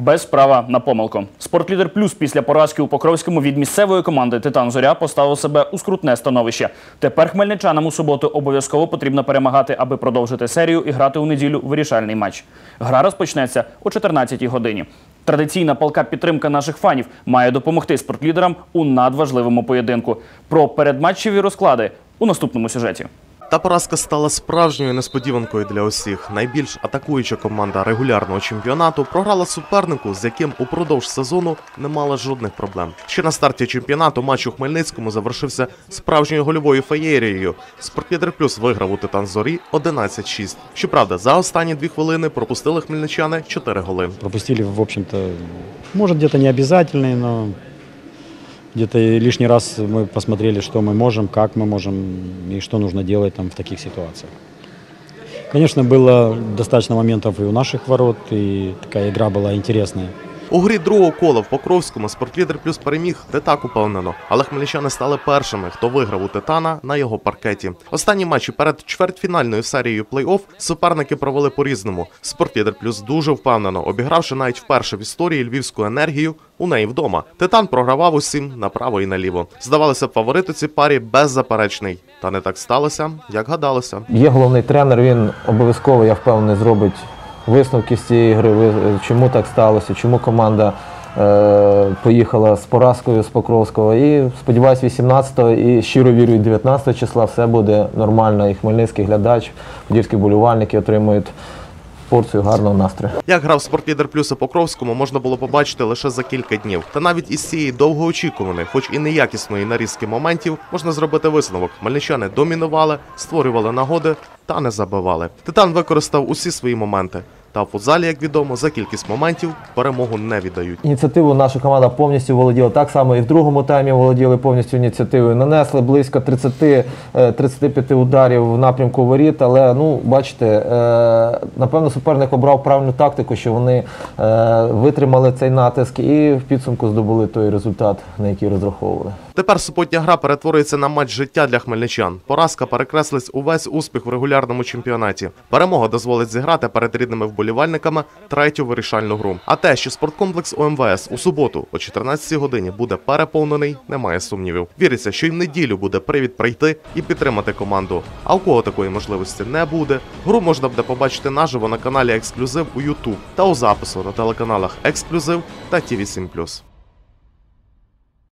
Без права на помилку. Спортлідер плюс після поразки у Покровському від місцевої команди Титан Зоря поставив себе у скрутне становище. Тепер хмельничанам у суботу обов'язково потрібно перемагати, аби продовжити серію і грати у неділю вирішальний матч. Гра розпочнеться о 14-й годині. Традиційна палка підтримка наших фанів має допомогти спортлідерам у надважливому поєдинку. Про передматчеві розклади у наступному сюжеті. Та поразка стала справжньою несподіванкою для усіх. Найбільш атакуюча команда регулярного чемпіонату програла супернику, з яким упродовж сезону не мала жодних проблем. Ще на старті чемпіонату матч у Хмельницькому завершився справжньою гольовою феєрією. Спортлідер плюс виграв у Титан Зорі 11-6. Щоправда, за останні дві хвилини пропустили хмельничани 4 голи. Пропустили, в общем-то, может, где-то не обязательные, но где-то лишний раз мы посмотрели, что мы можем, как мы можем и что нужно делать там в таких ситуациях. Конечно, было достаточно моментов и у наших ворот, и такая игра была интересная. У грі другого кола в Покровському спортлідер плюс переміг не так упевнено, але хмельничани стали першими, хто виграв у Титана на його паркеті. Останні матчі перед чвертьфінальною серією плей-офф суперники провели по-різному. Спортлідер плюс дуже впевнено, обігравши навіть вперше в історії львівську енергію у неї вдома. Титан програвав усім направо і наліво. Здавалося б, фаворит у цій парі беззаперечний. Та не так сталося, як гадалося. Є головний тренер, він обов'язково, я впевнений, зробить висновки з цієї гри, ви- чому так сталося, чому команда е, поїхала з поразкою з Покровського. І сподіваюся, 18-го і щиро вірю, і 19 числа все буде нормально. І хмельницький глядач, подільські болівальники отримують порцію гарного настрою. Як грав спортлідер плюс у Покровському, можна було побачити лише за кілька днів. Та навіть із цієї довгоочікуваної, хоч і неякісної нарізки моментів, можна зробити висновок. Хмельничани домінували, створювали нагоди та не забивали. Титан використав усі свої моменти. Та в футзалі, як відомо, за кількість моментів перемогу не віддають. Ініціативу наша команда повністю володіла. Так само і в другому таймі володіли повністю ініціативою. Нанесли близько 30, е, 35 ударів в напрямку воріт, але ну бачите, е, напевно, суперник обрав правильну тактику, що вони е, витримали цей натиск і в підсумку здобули той результат, на який розраховували. Тепер суботня гра перетворюється на матч життя для хмельничан. Поразка перекреслить увесь успіх в регулярному чемпіонаті. Перемога дозволить зіграти перед рідними вболівальниками третю вирішальну гру. А те, що спорткомплекс ОМВС у суботу о 14-й годині буде переповнений, немає сумнівів. Віриться, що й в неділю буде привід прийти і підтримати команду. А у кого такої можливості не буде, гру можна буде побачити наживо на каналі Ексклюзив у YouTube та у запису на телеканалах Ексклюзив та ТІВІ 7